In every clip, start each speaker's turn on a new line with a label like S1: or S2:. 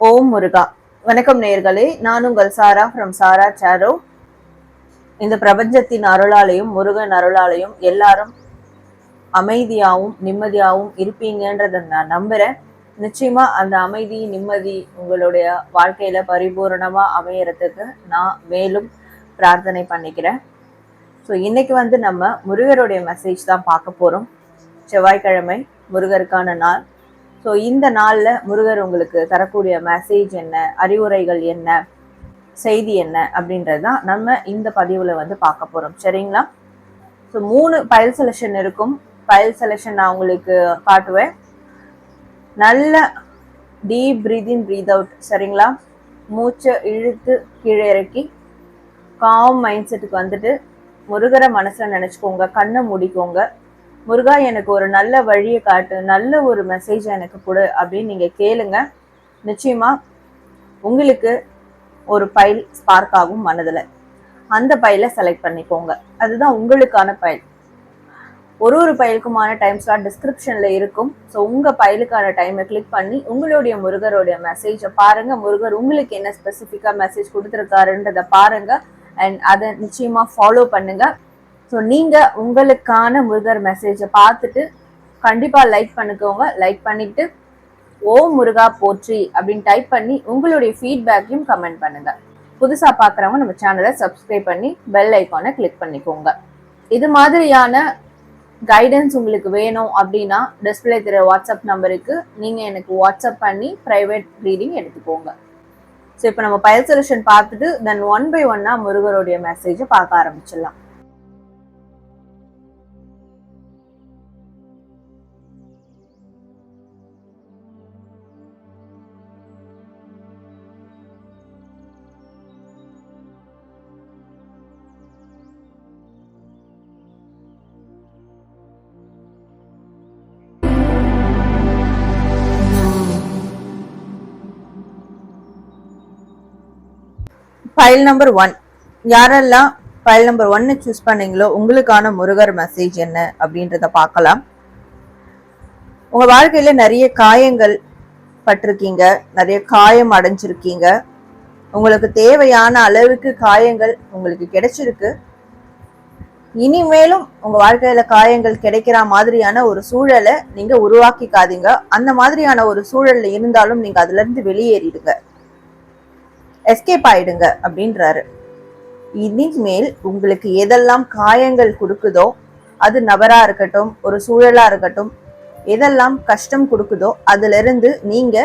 S1: ஓம் முருகா. வணக்கம் நேர்களே நான் உங்கள் சாரா ஃப்ரம் சாரா சாரோ. இந்த பிரபஞ்சத்தின் அருளாலையும் முருகன் அருளாலையும் எல்லாரும் அமைதியாகவும் நிம்மதியாகவும் இருப்பீங்கன்றதை நான் நம்புறேன். நிச்சயமா அந்த அமைதி நிம்மதி உங்களுடைய வாழ்க்கையில பரிபூரணமாக அமையறதுக்கு நான் மேலும் பிரார்த்தனை பண்ணிக்கிறேன். ஸோ இன்னைக்கு வந்து நம்ம முருகருடைய மெசேஜ் தான் பார்க்க போகிறோம் செவ்வாய்க்கிழமை முருகருக்கான நாள். ஸோ இந்த நாளில் முருகர் உங்களுக்கு தரக்கூடிய மெசேஜ் என்ன அறிவுரைகள் என்ன செய்தி என்ன அப்படின்றது தான் நம்ம இந்த பதிவில் வந்து பார்க்க போகிறோம் சரிங்களா? ஸோ மூணு பயல் செலெக்ஷன் இருக்கும். பயல் செலெக்ஷன் நான் உங்களுக்கு காட்டுவேன். நல்ல டீப் பிரீத் ப்ரீத் அவுட் சரிங்களா? மூச்சை இழுத்து கீழே இறக்கி காம் மைண்ட் செட்டுக்கு வந்துட்டு முருகரை மனசில் நினச்சிக்கோங்க கண்ணை மூடிக்கோங்க. முருகா எனக்கு ஒரு நல்ல வழியை காட்டு நல்ல ஒரு மெசேஜ் எனக்கு கொடு அப்படின்னு நீங்கள் கேளுங்க. நிச்சயமாக உங்களுக்கு ஒரு பைல் ஸ்பார்க் ஆகும் மனதில். அந்த ஃபைலை செலக்ட் பண்ணிக்கோங்க. அதுதான் உங்களுக்கான பைல் ஒரு ஒரு ஃபைலுக்குமான டைம் ஸ்லாட் டிஸ்கிரிப்ஷனில் இருக்கும். ஸோ உங்கள் ஃபைலுக்கான டைமை கிளிக் பண்ணி உங்களுடைய முருகருடைய மெசேஜை பாருங்கள் முருகர் உங்களுக்கு என்ன ஸ்பெசிஃபிக்காக மெசேஜ் கொடுத்துருக்காருன்றதை பாருங்கள் அண்ட் அதை நிச்சயமாக ஃபாலோ பண்ணுங்கள் ஸோ நீங்கள் உங்களுக்கான முருகர் மெசேஜை பார்த்துட்டு கண்டிப்பாக லைக் பண்ணிக்கோங்க. லைக் பண்ணிவிட்டு ஓம் முருகா போற்றி அப்படின்னு டைப் பண்ணி உங்களுடைய ஃபீட்பேக்கையும் கமெண்ட் பண்ணுங்க. புதுசாக பார்க்குறவங்க நம்ம சேனலை சப்ஸ்கிரைப் பண்ணி பெல் ஐக்கானை கிளிக் பண்ணிக்கோங்க. இது மாதிரியான கைடன்ஸ் உங்களுக்கு வேணும் அப்படின்னா டிஸ்பிளே தெரிய வாட்ஸ்அப் நம்பருக்கு நீங்கள் எனக்கு வாட்ஸ்அப் பண்ணி ப்ரைவேட் ரீடிங் எடுத்துக்கோங்க. ஸோ இப்போ நம்ம பயல் சொல்யூஷன் பார்த்துட்டு தென் ஒன் பை ஒன்னாக முருகருடைய மெசேஜை பார்க்க ஆரம்பிச்சிடலாம். ஃபைல் நம்பர் ஒன் யாரெல்லாம் ஃபைல் நம்பர் ஒன்னு சூஸ் பண்ணீங்களோ உங்களுக்கான முருகர் மெசேஜ் என்ன அப்படின்றத பார்க்கலாம். உங்க வாழ்க்கையில நிறைய காயங்கள் பட்டிருக்கீங்க நிறைய காயம் அடைஞ்சிருக்கீங்க. உங்களுக்கு தேவையான அளவுக்கு காயங்கள் உங்களுக்கு கிடைச்சிருக்கு. இனிமேலும் உங்க வாழ்க்கையில காயங்கள் கிடைக்கிற மாதிரியான ஒரு சூழலை நீங்க உருவாக்கிக்காதீங்க. அந்த மாதிரியான ஒரு சூழல்ல இருந்தாலும் நீங்க அதுல இருந்து வெளியேறிடுங்க. எஸ்கேப் ஆயிடுங்க அப்படின்றாரு. இனிமேல் உங்களுக்கு எதெல்லாம் காயங்கள் கொடுக்குதோ அது நபரா இருக்கட்டும் ஒரு சூழலா இருக்கட்டும் எதெல்லாம் கஷ்டம் கொடுக்குதோ அதுல இருந்து நீங்க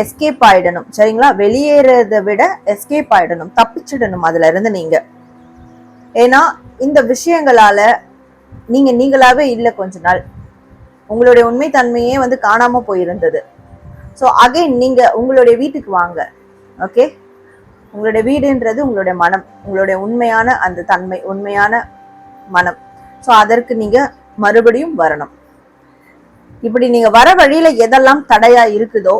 S1: எஸ்கேப் ஆயிடணும். சரிங்களா? வெளியேறத விட எஸ்கேப் ஆயிடணும். தப்பிச்சிடணும் அதுல இருந்து நீங்க. ஏன்னா இந்த விஷயங்களால நீங்க நீங்களாவே இல்லை கொஞ்ச நாள். உங்களுடைய உண்மை தன்மையே வந்து காணாம போயிருந்தது. ஸோ அகைன் நீங்க உங்களுடைய வீட்டுக்கு வாங்க. ஓகே உங்களுடைய வீடுன்றது உங்களுடைய மனம். உங்களுடைய உண்மையான அந்த தன்மை உண்மையான மனம். ஸோ அதற்கு நீங்கள் மறுபடியும் வரணும். இப்படி நீங்கள் வர வழியில் எதெல்லாம் தடையாக இருக்குதோ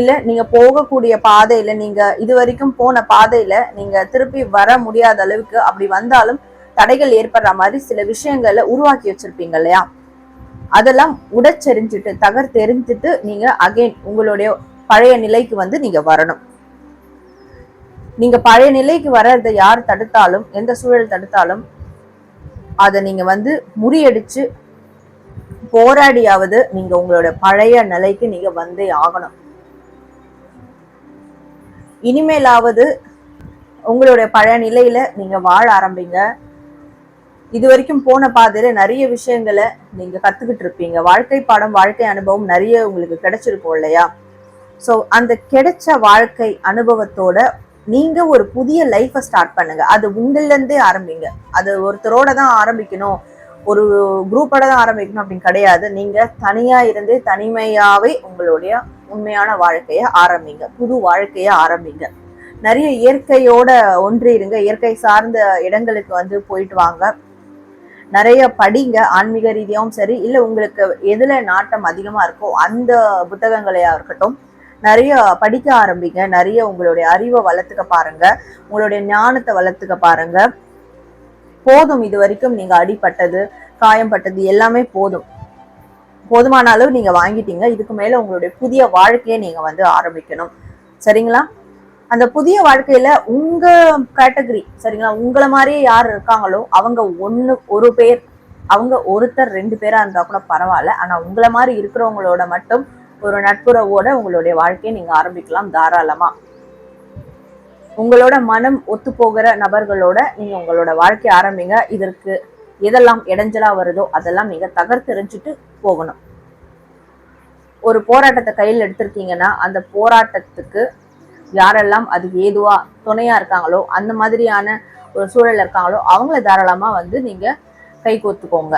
S1: இல்லை நீங்கள் போகக்கூடிய பாதையில் நீங்கள் இது வரைக்கும் போன பாதையில் நீங்கள் திருப்பி வர முடியாத அளவுக்கு அப்படி வந்தாலும் தடைகள் ஏற்படுற மாதிரி சில விஷயங்களை உருவாக்கி வச்சிருப்பீங்க இல்லையா? அதெல்லாம் உடச்செறிஞ்சிட்டு தகர்த்தெறிஞ்சிட்டு நீங்கள் அகைன் உங்களுடைய பழைய நிலைக்கு வந்து நீங்கள் வரணும். நீங்க பழைய நிலைக்கு வர்றதை யார் தடுத்தாலும் எந்த சூழல் தடுத்தாலும் அதை நீங்க வந்து முறியடிச்சு போராடியாவது நீங்க உங்களோட பழைய நிலைக்கு நீங்க வந்தே ஆகணும். இனிமேலாவது உங்களுடைய பழைய நிலையில நீங்க வாழ ஆரம்பிங்க. இது வரைக்கும் போன பாதையில நிறைய விஷயங்களை நீங்க கத்துக்கிட்டு இருப்பீங்க. வாழ்க்கை பாடம் வாழ்க்கை அனுபவம் நிறைய உங்களுக்கு கிடைச்சிருக்கும் இல்லையா? ஸோ அந்த கிடைச்ச வாழ்க்கை அனுபவத்தோட நீங்க ஒரு புதிய லைஃப்பை ஸ்டார்ட் பண்ணுங்க. அது உங்கள்லேருந்தே ஆரம்பிங்க. அது ஒருத்தரோட தான் ஆரம்பிக்கணும். ஒரு குரூப்போட தான் ஆரம்பிக்கணும் அப்படின்னு கிடையாது. நீங்க தனியா இருந்து தனிமையாவே உங்களுடைய உண்மையான வாழ்க்கையை ஆரம்பிங்க. புது வாழ்க்கைய ஆரம்பிங்க. நிறைய இயற்கையோட ஒன்றிருங்க இயற்கை சார்ந்த இடங்களுக்கு வந்து போயிட்டு வாங்க. நிறைய படிங்க. ஆன்மீக ரீதியாகவும் சரி. இல்லை உங்களுக்கு எதுல நாட்டம் அதிகமா இருக்கோ அந்த புத்தகங்களையா இருக்கட்டும் நிறைய படிக்க ஆரம்பிங்க. நிறைய உங்களுடைய அறிவை வளர்த்துக்க பாருங்க. உங்களுடைய ஞானத்தை வளர்த்துக்க பாருங்க. போதும். இது வரைக்கும் நீங்க அடிப்பட்டது காயம்பட்டது எல்லாமே போதும். போதுமான அளவு நீங்க வாங்கிட்டீங்க. இதுக்கு மேல உங்களுடைய புதிய வாழ்க்கையை நீங்க வந்து ஆரம்பிக்கணும். சரிங்களா? அந்த புதிய வாழ்க்கையில உங்க கேட்டகரி சரிங்களா? உங்களை மாதிரியே யார் இருக்காங்களோ அவங்க ஒண்ணு ஒரு பேர். அவங்க ஒருத்தர் ரெண்டு பேரா இருந்தா கூட பரவாயில்ல. ஆனா உங்களை மாதிரி இருக்கிறவங்களோட மட்டும் ஒரு நட்புறவோட உங்களுடைய வாழ்க்கையை நீங்க ஆரம்பிக்கலாம் தாராளமா. உங்களோட மனம் ஒத்து போகிற நபர்களோட நீங்க உங்களோட வாழ்க்கையை ஆரம்பிங்க. இதற்கு எதெல்லாம் இடைஞ்சலா வருதோ அதெல்லாம் நீங்க தகர்த்தெறிஞ்சிட்டு போகணும். ஒரு போராட்டத்தை கையில் எடுத்திருக்கீங்கன்னா அந்த போராட்டத்துக்கு யாரெல்லாம் அது ஏதுவா துணையா இருக்காங்களோ அந்த மாதிரியான ஒரு சூழல் இருக்காங்களோ அவங்கள தாராளமா வந்து நீங்க கை கோத்துக்கோங்க.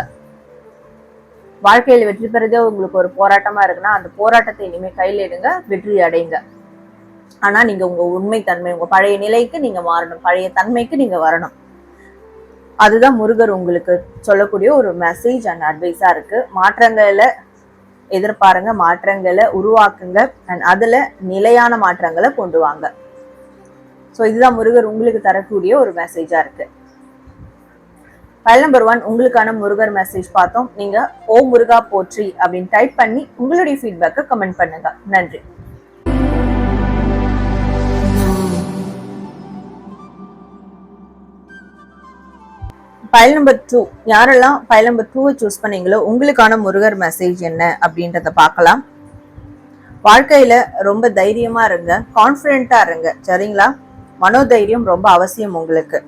S1: வாழ்க்கையில் வெற்றி பெறதே உங்களுக்கு ஒரு போராட்டமா இருக்குன்னா அந்த போராட்டத்தை இனிமேல் கையில் எடுங்க வெற்றி அடைங்க. ஆனா நீங்க உங்க உண்மை தன்மை உங்க பழைய நிலைக்கு நீங்க மாறணும். பழைய தன்மைக்கு நீங்க வரணும். அதுதான் முருகர் உங்களுக்கு சொல்லக்கூடிய ஒரு மெசேஜ் அண்ட் அட்வைஸா இருக்கு. மாற்றங்களை எதிர்பாருங்க மாற்றங்களை உருவாக்குங்க அண்ட் அதுல நிலையான மாற்றங்களை கொண்டு வாங்க. ஸோ இதுதான் முருகர் உங்களுக்கு தரக்கூடிய ஒரு மெசேஜா இருக்கு. ஃபைல் நம்பர் ஒன் உங்களுக்கான முருகர் மெசேஜ் பார்த்தோம். நீங்க ஓ முருகா போற்றி அப்படின்னு டைப் பண்ணி உங்களுடைய ஃபீட்பேக்கை கமெண்ட் பண்ணுங்க. நன்றி. ஃபைல் நம்பர் டூ யாரெல்லாம் ஃபைல் நம்பர் டூவை சூஸ் பண்ணீங்களோ உங்களுக்கான முருகர் மெசேஜ் என்ன அப்படின்றத பார்க்கலாம். வாழ்க்கையில ரொம்ப தைரியமா இருங்க கான்ஃபிடென்ட்டா இருங்க. சரிங்களா? மனோதைரியம் ரொம்ப அவசியம் உங்களுக்கு.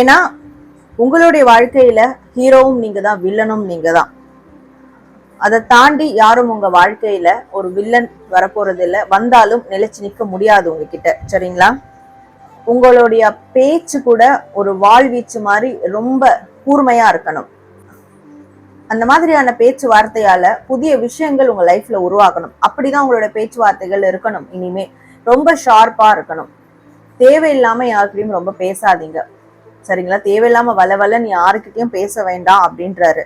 S1: ஏன்னா உங்களுடைய வாழ்க்கையில ஹீரோவும் நீங்க தான் வில்லனும் நீங்க தான் அதை தாண்டி யாரும் உங்க வாழ்க்கையில ஒரு வில்லன் வரப்போறது இல்லை வந்தாலும் நிலைச்சு நிற்க முடியாது உங்ககிட்ட. சரிங்களா? உங்களுடைய பேச்சு கூட ஒரு வாழ்வீச்சு மாதிரி ரொம்ப கூர்மையா இருக்கணும். அந்த மாதிரியான பேச்சுவார்த்தையால புதிய விஷயங்கள் உங்க லைஃப்ல உருவாக்கணும் அப்படிதான் உங்களோட பேச்சுவார்த்தைகள் இருக்கணும். இனிமே ரொம்ப ஷார்ப்பா இருக்கணும். தேவையில்லாம யாருக்கிட்டையும் ரொம்ப பேசாதீங்க. சரிங்களா? தேவையில்லாம நீ யாருக்கிட்டையும் பேச வேண்டாம் அப்படின்றாரு.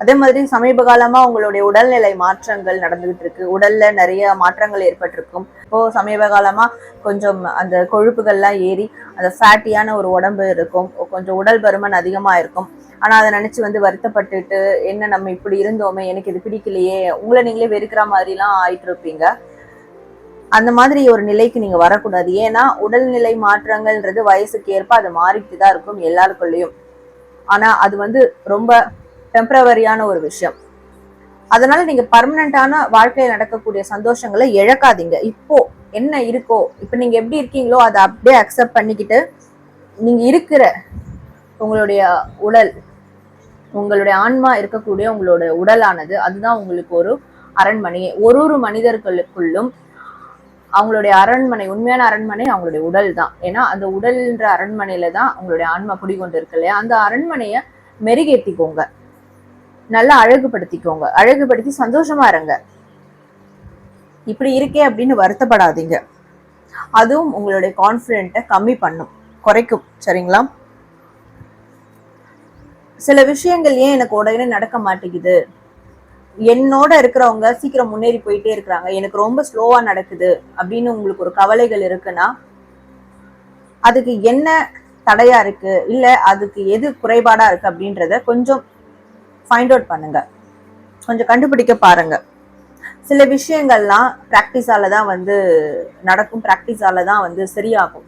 S1: அதே மாதிரி சமீப காலமா உங்களுடைய உடல்நிலை மாற்றங்கள் நடந்துகிட்டு இருக்கு. உடல்ல நிறைய மாற்றங்கள் ஏற்பட்டிருக்கும். இப்போ சமீப காலமா கொஞ்சம் அந்த கொழுப்புகள்லாம் ஏறி அந்த ஃபேட்டியான ஒரு உடம்பு இருக்கும். கொஞ்சம் உடல் பருமன் அதிகமா இருக்கும். ஆனா அதை நினைச்சு வந்து வருத்தப்பட்டுட்டு என்ன நம்ம இப்படி இருந்தோமே எனக்கு இது பிடிக்கலையே உங்களை நீங்களே வெறுக்கிற மாதிரிலாம் ஆயிட்டு இருப்பீங்க அந்த மாதிரி ஒரு நிலைக்கு நீங்க வரக்கூடாது. ஏன்னா உடல்நிலை மாற்றங்கள்ன்றது வயசுக்கு ஏற்ப அது மாறிட்டு தான் இருக்கும் எல்லாருக்குள்ளேயும். ஆனா அது வந்து ரொம்ப டெம்பரவரியான ஒரு விஷயம். அதனால நீங்க பர்மனண்டான வாழ்க்கையில நடக்கக்கூடிய சந்தோஷங்களை இழக்காதீங்க. இப்போ என்ன இருக்கோ இப்போ நீங்க எப்படி இருக்கீங்களோ அதை அப்படியே அக்செப்ட் பண்ணிக்கிட்டு நீங்க இருக்கிற உங்களுடைய உடல் உங்களுடைய ஆன்மா இருக்கக்கூடிய உங்களோட உடலானது அதுதான் உங்களுக்கு ஒரு அரண்மனையே. ஒரு ஒரு மனிதர்களுக்குள்ளும் அவங்களுடைய அரண்மனை உண்மையான அரண்மனை அவங்களுடைய உடல் தான். ஏன்னா அந்த உடல்ன்ற அரண்மனையில தான் அவங்களுடைய ஆன்மா குடிகொண்டு இருக்கு இல்லையா? அந்த அரண்மனையை மெருகேற்றிக்கோங்க நல்லா அழகுபடுத்திக்கோங்க. அழகுபடுத்தி சந்தோஷமா இருங்க. இப்படி இருக்கே அப்படின்னு வருத்தப்படாதீங்க. அதுவும் உங்களுடைய கான்ஃபிடென்ட்டை கம்மி பண்ணும். குறைக்கும். சரிங்களா? சில விஷயங்கள் ஏன் எனக்கு உடனே நடக்க மாட்டேங்குது? என்னோட இருக்கிறவங்க சீக்கிரம் முன்னேறி போயிட்டே இருக்கிறாங்க. எனக்கு ரொம்ப ஸ்லோவா நடக்குது அப்படின்னு உங்களுக்கு ஒரு கவலைகள் இருக்குன்னா அதுக்கு என்ன தடையா இருக்கு? இல்ல அதுக்கு எது குறைபாடா இருக்கு அப்படின்றத கொஞ்சம் ஃபைண்ட் அவுட் பண்ணுங்க. கொஞ்சம் கண்டுபிடிக்க பாருங்க. சில விஷயங்கள்லாம் ப்ராக்டிஸால தான் வந்து நடக்கும். ப்ராக்டிஸால தான் வந்து சரியாகும்.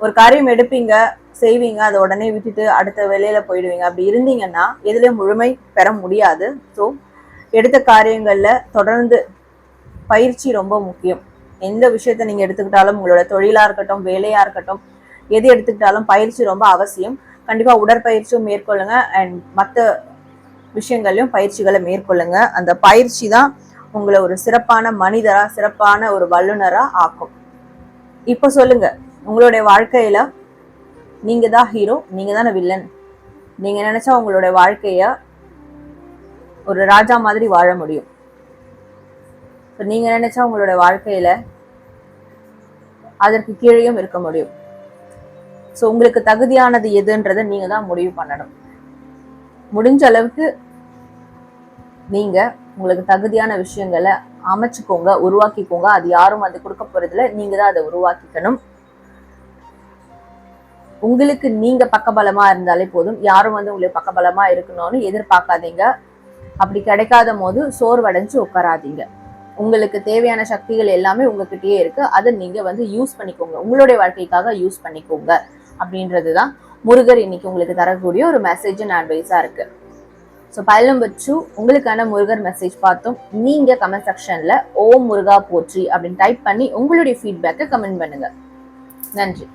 S1: ஒரு காரியம் எடுப்பீங்க செய்வீங்க அதை உடனே விட்டுட்டு அடுத்த வேலையில போயிடுவீங்க. அப்படி இருந்தீங்கன்னா எதுலேயும் முழுமை பெற முடியாது. ஸோ எடுத்த காரியங்களில் தொடர்ந்து பயிற்சி ரொம்ப முக்கியம். எந்த விஷயத்த நீங்கள் எடுத்துக்கிட்டாலும் உங்களோட தொழிலாக இருக்கட்டும் வேலையாக இருக்கட்டும் எது எடுத்துக்கிட்டாலும் பயிற்சி ரொம்ப அவசியம். கண்டிப்பாக உடற்பயிற்சியும் மேற்கொள்ளுங்க அண்ட் மற்ற விஷயங்களையும் பயிற்சிகளை மேற்கொள்ளுங்க. அந்த பயிற்சி தான் உங்களை ஒரு சிறப்பான மனிதராக சிறப்பான ஒரு வல்லுநராக ஆக்கும். இப்போ சொல்லுங்கள் உங்களுடைய வாழ்க்கையில நீங்க தான் ஹீரோ நீங்க தானே வில்லன் நீங்க நினைச்சா உங்களுடைய வாழ்க்கைய ஒரு ராஜா மாதிரி வாழ முடியும். இப்போ நீங்க நினைச்சா உங்களுடைய வாழ்க்கையில அதற்கு கீழேயும் இருக்க முடியும். ஸோ உங்களுக்கு தகுதியானது எதுன்றதை நீங்க தான் முடிவு பண்ணணும். முடிஞ்ச அளவுக்கு நீங்க உங்களுக்கு தகுதியான விஷயங்களை அமைச்சுக்கோங்க உருவாக்கிக்கோங்க. அது யாரும் அது கொடுக்க போறதுல நீங்க தான் அதை உருவாக்கிக்கணும். உங்களுக்கு நீங்க பக்கபலமா இருந்தாலே போதும். யாரும் வந்து உங்களுக்கு பக்கபலமா இருக்கணும்னு எதிர்பார்க்காதீங்க. அப்படி கிடைக்காத போது சோர்வடைஞ்சு உட்காராதீங்க. உங்களுக்கு தேவையான சக்திகள் எல்லாமே உங்ககிட்டயே இருக்கு. அதை நீங்க வந்து யூஸ் பண்ணிக்கோங்க. உங்களுடைய வாழ்க்கைக்காக யூஸ் பண்ணிக்கோங்க. அப்படின்றது தான் முருகர் இன்னைக்கு உங்களுக்கு தரக்கூடிய ஒரு மெசேஜ் அண்ட் அட்வைஸா இருக்கு. ஸோ பயல் நம்பர் டூ உங்களுக்கான முருகர் மெசேஜ் பார்த்தோம். நீங்க கமெண்ட் செக்ஷன்ல ஓம் முருகா போற்றி அப்படின்னு டைப் பண்ணி உங்களுடைய ஃபீட்பேக்கை கமெண்ட் பண்ணுங்க. நன்றி.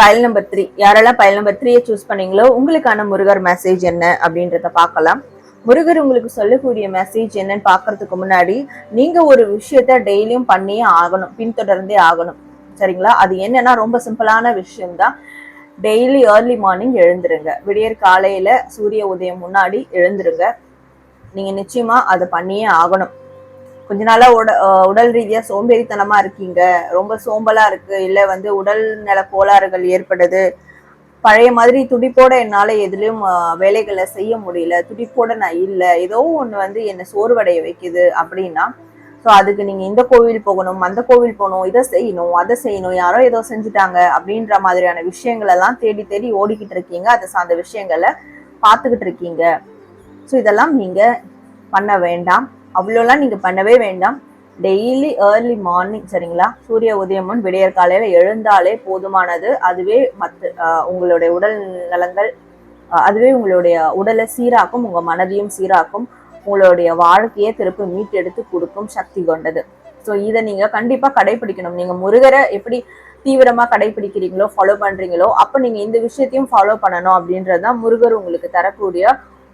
S1: பயல் நம்பர் த்ரீ யாரெல்லாம் பயல் நம்பர் த்ரீயை சூஸ் பண்ணீங்களோ உங்களுக்கான முருகர் மெசேஜ் என்ன அப்படின்றத பார்க்கலாம். முருகர் உங்களுக்கு சொல்லக்கூடிய மெசேஜ் என்னன்னு பார்க்கறதுக்கு முன்னாடி நீங்க ஒரு விஷயத்த டெய்லியும் பண்ணியே ஆகணும் பின்தொடர்ந்தே ஆகணும். சரிங்களா? அது என்னன்னா ரொம்ப சிம்பிளான விஷயம்தான். டெய்லி ஏர்லி மார்னிங் எழுந்துருங்க. விடியற் காலையில சூரிய உதயம் முன்னாடி எழுந்துருங்க. நீங்க நிச்சயமா அதை பண்ணியே ஆகணும். கொஞ்ச நாளா உட உடல் ரீதியா சோம்பேறித்தனமா இருக்கீங்க. ரொம்ப சோம்பலா இருக்கு. இல்ல வந்து உடல் நல கோளாறுகள் ஏற்படுது. பழைய மாதிரி துடிப்போட என்னால எதுலயும் வேலைகளை செய்ய முடியல. துடிப்போட நான் இல்ல. ஏதோ ஒண்ணு வந்து என்னை சோர்வடைய வைக்குது அப்படின்னா ஸோ அதுக்கு நீங்க இந்த கோவில் போகணும் அந்த கோவில் போகணும் இதை செய்யணும் அதை செய்யணும் யாரோ ஏதோ செஞ்சுட்டாங்க அப்படின்ற மாதிரியான விஷயங்கள் எல்லாம் தேடி தேடி ஓடிக்கிட்டு இருக்கீங்க. அதை சார்ந்த விஷயங்களை பார்த்துக்கிட்டு இருக்கீங்க. ஸோ இதெல்லாம் நீங்க பண்ண வேண்டாம். அவ்வளோலாம் நீங்கள் பண்ணவே வேண்டாம். டெய்லி ஏர்லி மார்னிங் சரிங்களா? சூரிய உதயம் முன் விடியற் காலையில் எழுந்தாலே போதுமானது. அதுவே மற்ற உங்களுடைய உடல் நலங்கள் அதுவே உங்களுடைய உடலை சீராக்கும் உங்கள் மனதையும் சீராக்கும் உங்களுடைய வாழ்க்கையை திருப்பி மீட்டெடுத்து கொடுக்கும் சக்தி கொண்டது. ஸோ இதை நீங்கள் கண்டிப்பாக கடைபிடிக்கணும். நீங்கள் முருகரை எப்படி தீவிரமாக கடைபிடிக்கிறீங்களோ ஃபாலோ பண்ணுறீங்களோ அப்போ நீங்கள் இந்த விஷயத்தையும் ஃபாலோ பண்ணணும் அப்படின்றது தான் முருகர் உங்களுக்கு தரக்கூடிய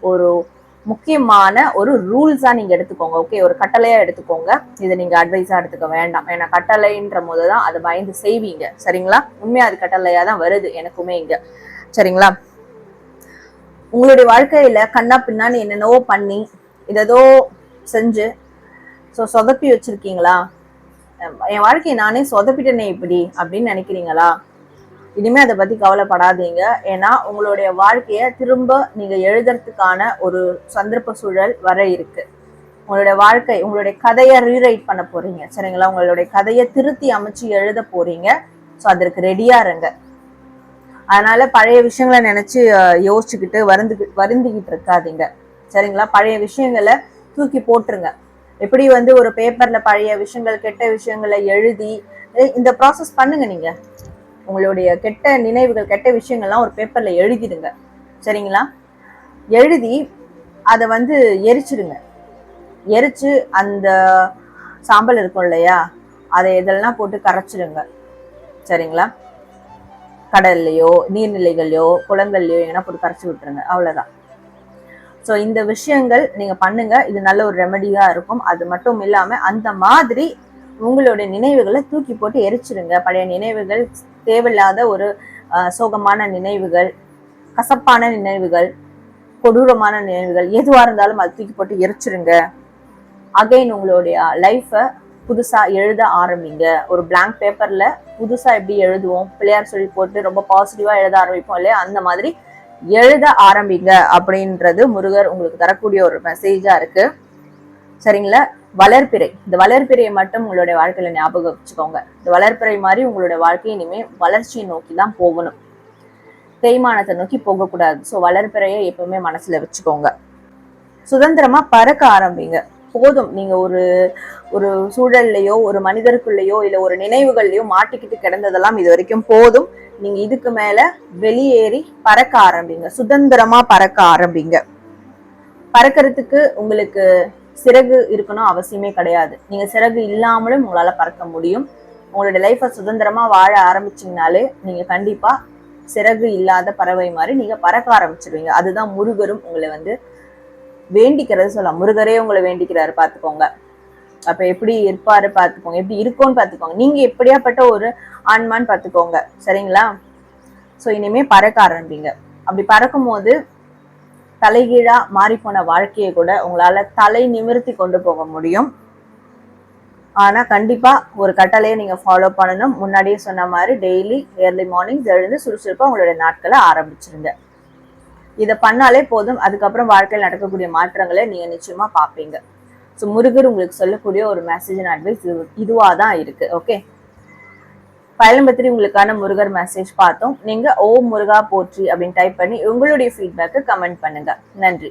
S1: ஒரு முக்கியமான ஒரு ரூல்ஸா நீங்க எடுத்துக்கோங்க. ஓகே ஒரு கட்டளையா எடுத்துக்கோங்க. இதை நீங்க அட்வைஸா எடுத்துக்க வேண்டாம். ஏன்னா கட்டளைன்ற போது தான் அதை பயந்து செய்வீங்க. சரிங்களா? உண்மையா அது கட்டளையா தான் வருது எனக்குமே இங்க. சரிங்களா? உங்களுடைய வாழ்க்கையில கண்ணா பின்னான்னு என்னென்னவோ பண்ணி இதோ செஞ்சு ஸோ சொதப்பி வச்சிருக்கீங்களா? என் வாழ்க்கையை நானே சொதப்பிட்டேனே இப்படி அப்படின்னு நினைக்கிறீங்களா? இனிமே அதை பத்தி கவலைப்படாதீங்க. ஏன்னா உங்களுடைய வாழ்க்கையை திரும்ப நீங்க எழுதுறதுக்கான ஒரு சந்தர்ப்ப சூழல் வர இருக்கு. உங்களுடைய வாழ்க்கை உங்களுடைய கதையை ரீரைட் பண்ண போறீங்க. சரிங்களா? உங்களுடைய கதையை திருத்தி அமைச்சு எழுத போறீங்க. ஸோ அதற்கு ரெடியா இருங்க. அதனால பழைய விஷயங்களை நினைச்சு யோசிச்சுக்கிட்டு வருந்து வருந்திக்கிட்டு இருக்காதீங்க. சரிங்களா? பழைய விஷயங்களை தூக்கி போட்டுருங்க. எப்படி வந்து ஒரு பேப்பர்ல பழைய விஷயங்கள் கெட்ட விஷயங்களை எழுதி இந்த ப்ராசஸ் பண்ணுங்க நீங்க. உங்களுடைய கெட்ட நினைவுகள் கெட்ட விஷயங்கள்லாம் ஒரு பேப்பர்ல எழுதிடுங்க. சரிங்களா? எழுதி அதை வந்து எரிச்சிடுங்க. எரிச்சு அந்த சாம்பல் இருக்கும் இல்லையா? அதை இதெல்லாம் போட்டு கரைச்சிடுங்க. சரிங்களா? கடல்லையோ நீர்நிலைகள்லையோ குளங்கள்லையோ எங்கன்னா போட்டு கரைச்சி விட்டுருங்க. அவ்வளோதான் ஸோ இந்த விஷயங்கள் நீங்க பண்ணுங்க. இது நல்ல ஒரு ரெமடியாக இருக்கும். அது மட்டும் இல்லாமல் அந்த மாதிரி உங்களுடைய நினைவுகளை தூக்கி போட்டு எரிச்சிடுங்க. பழைய நினைவுகள் தேவையில்லாத ஒரு சோகமான நினைவுகள் கசப்பான நினைவுகள் கொடூரமான நினைவுகள் எதுவாக இருந்தாலும் அதை தூக்கி போட்டு எரிச்சிருங்க. அகைன் உங்களுடைய லைஃப்பை புதுசாக எழுத ஆரம்பிங்க. ஒரு பிளாங்க் பேப்பரில் புதுசாக எப்படி எழுதுவோம் பிள்ளையார் சொல்லி போட்டு ரொம்ப பாசிட்டிவாக எழுத ஆரம்பிப்போம் இல்லையா? அந்த மாதிரி எழுத ஆரம்பிங்க அப்படின்றது முருகர் உங்களுக்கு தரக்கூடிய ஒரு மெசேஜாக இருக்குது சரிங்களா? வளர்ப்பிறை. இந்த வளர்ப்பிறையை மட்டும் உங்களுடைய வாழ்க்கையில ஞாபகம் வச்சுக்கோங்க. இந்த வளர்ப்பிறை மாதிரி உங்களுடைய வாழ்க்கை இனிமே வளர்ச்சியை நோக்கி தான் போகணும். தேய்மானத்தை நோக்கி போகக்கூடாது. ஸோ வளர்ப்பிறையை எப்பவுமே மனசுல வச்சுக்கோங்க. சுதந்திரமா பறக்க ஆரம்பிங்க. போதும். நீங்க ஒரு ஒரு சூழல்லையோ ஒரு மனிதருக்குள்ளேயோ இல்ல ஒரு நினைவுகள்லையோ மாட்டிக்கிட்டு கிடந்ததெல்லாம் இது வரைக்கும் போதும். நீங்க இதுக்கு மேல வெளியேறி பறக்க ஆரம்பிங்க. சுதந்திரமா பறக்க ஆரம்பிங்க. பறக்கிறதுக்கு உங்களுக்கு சிறகு இருக்கணும் அவசியமே கிடையாது. நீங்க சிறகு இல்லாமலும் உங்களால பறக்க முடியும். உங்களோட லைஃப்பை சுதந்திரமா வாழ ஆரம்பிச்சீங்கனாலே நீங்க கண்டிப்பா சிறகு இல்லாத பறவை மாதிரி நீங்க பறக்க ஆரம்பிச்சிருவீங்க. அதுதான் முருகரும் உங்களை வந்து வேண்டிக்கிறது சொல்லலாம். முருகரே உங்களை வேண்டிக்கிறாரு பாத்துக்கோங்க. அப்ப எப்படி இருப்பாரு பாத்துக்கோங்க. எப்படி இருக்கும்னு பாத்துக்கோங்க. நீங்க எப்படியாப்பட்ட ஒரு ஆன்மான்னு பாத்துக்கோங்க. சரிங்களா? சோ இனிமே பறக்க ஆரம்பிங்க. அப்படி பறக்கும் போது தலைகீழா மாறிப்போன வாழ்க்கையை கூட உங்களால தலை நிமிர்த்தி கொண்டு போக முடியும். ஆனா கண்டிப்பா ஒரு கட்டளையை நீங்க ஃபாலோ பண்ணணும். முன்னாடியே சொன்ன மாதிரி டெய்லி ஏர்லி மார்னிங் எழுந்து சுறுசுறுப்பா உங்களுடைய நாட்களை ஆரம்பிச்சிருங்க. இதை பண்ணாலே போதும். அதுக்கப்புறம் வாழ்க்கையில் நடக்கக்கூடிய மாற்றங்களை நீங்க நிச்சயமா பார்ப்பீங்க. ஸோ முருகர் உங்களுக்கு சொல்லக்கூடிய ஒரு மெசேஜ் அண்ட் அட்வைஸ் இது இதுவாக தான் இருக்கு. ஓகே பயலம்பத்திரி உங்களுக்கான முருகர் மெசேஜ் பார்த்தோம். நீங்க ஓ முருகா போற்றி அப்படின்னு டைப் பண்ணி உங்களுடைய ஃபீட்பேக்கை கமெண்ட் பண்ணுங்க. நன்றி.